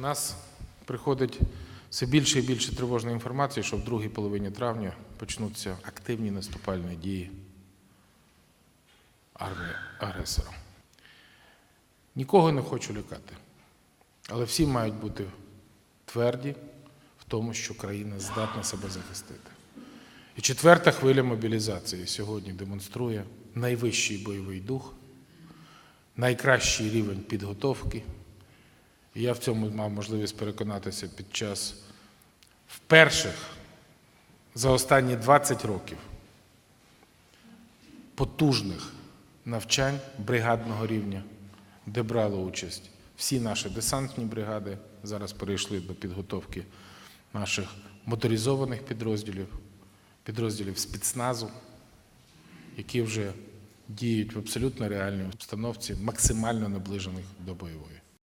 нас приходить все більше і більше тривожної інформації, що в другій половині травня почнуться активні наступальні дії армії агресора. Нікого не хочу лякати, але всі мають бути тверді в тому, що країна здатна себе захистити. І четверта хвиля мобілізації сьогодні демонструє найвищий бойовий дух, найкращий рівень підготовки. І я в цьому мав можливість переконатися під час вперших за останні 20 років потужних навчань бригадного рівня, де брали участь всі наші десантні бригади. Зараз перейшли до підготовки наших моторизованих підрозділів, підрозділів спецназу, які вже діють в абсолютно реальній обстановці, максимально наближених до бойової.